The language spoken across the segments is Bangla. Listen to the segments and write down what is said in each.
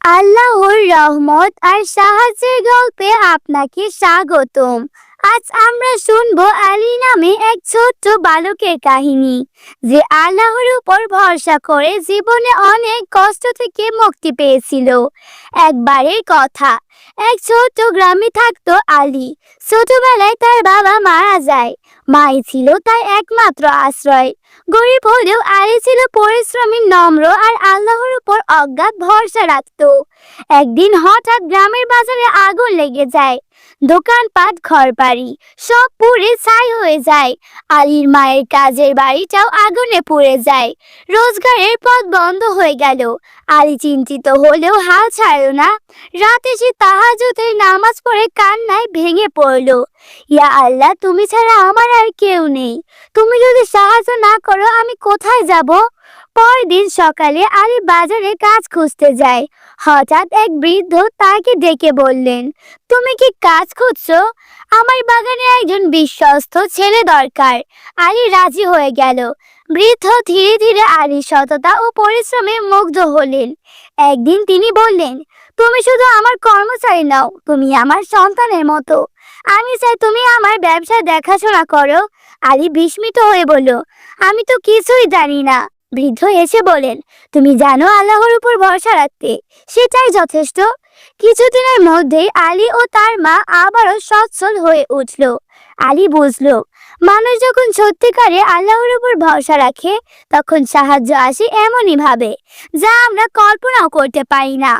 আল্লাহর রহমত আর সাহায্যের গল্পে আপনাকে স্বাগতম। আজ আমরা শুনব আলী নামে এক ছোট্ট বালকের কাহিনী, যে আল্লাহর উপর ভরসা করে জীবনে অনেক কষ্ট থেকে মুক্তি পেয়েছিল। একবারের কথা, এক ছোট্ট গ্রামে থাকতো আলী। ছোটবেলায় তার বাবা মারা যায়, মাই ছিল তার একমাত্র আশ্রয়। গরিব হলেও আলী ছিল পরিশ্রমী, নম্র আর আল্লাহর উপর অজ্ঞাত ভরসা রাখতো। একদিন হঠাৎ গ্রামের বাজারে আগুন লেগে যায়। দোকানপাট, ঘরবাড়ি সব পুড়ে ছাই হয়ে যায়। আলীর মায়ের কাজের বাড়িটাও আগুনে পুড়ে যায়। রোজগারের পথ বন্ধ হয়ে গেল। আলী চিন্তিত হলেও হাল ছাড়ল না। রাতে সে তাহাজুদের নামাজ পড়ে কান্নায় ভেঙে পড়ল। ইয়া আল্লাহ, তুমি ছাড়া আমার আর কেউ নেই। তুমি যদি সাহায্য না করো, আমি কোথায় যাব? পরদিন সকালে আলী বাজারে কাজ খুঁজতে যায়। হঠাৎ এক বৃদ্ধ তাকে ডেকে বললেন, তুমি কি কাজ খুঁজছো? আমার বাগানে একজন বিশ্বস্ত ছেলে দরকার। আলী রাজি হয়ে গেল। বৃদ্ধ ধীরে ধীরে আলীর সততা ও পরিশ্রমে মুগ্ধ হলেন। একদিন তিনি বললেন, তুমি শুধু আমার কর্মচারী নাও, তুমি আমার সন্তানের মতো। আমি চাই তুমি আমার ব্যবসা দেখাশোনা করো। আলী বিস্মিত হয়ে বলল, আমি তো কিছুই জানি না। বৃদ্ধ এসে বলেন, তুমি জানো আল্লাহর উপর ভরসা রাখতে সেটাই যথেষ্ট? কিছুদিনের মধ্যেই আলী ও তার মা আবারও সচ্ছল হয়ে উঠল। আলী বুঝল, মানুষ যখন সত্যিকারে আল্লাহর উপর ভরসা রাখে, তখন সাহায্য আসে এমনই ভাবে, যা আমরা কল্পনাও করতে পারি না।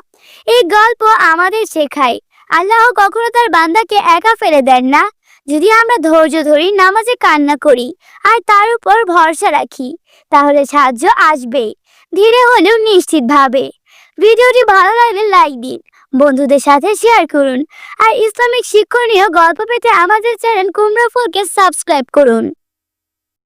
এই গল্প আমাদের শেখায়, আল্লাহ কখনো তার বান্দাকে একা ফেলে দেন না। যদি আমরা ধৈর্য ধরি, নামাজে কান্না করি আর তার উপর ভরসা রাখি, তাহলে সাহায্য আসবে। ধীরে হলেও নিশ্চিতভাবে ভিডিওটি ভালো লাগলে লাইক দিন, বন্ধুদের সাথে শেয়ার করুন আর ইসলামিক শিক্ষণীয় গল্প পেতে আমাদের চ্যানেল কুমড়া ফুলকে সাবস্ক্রাইব করুন।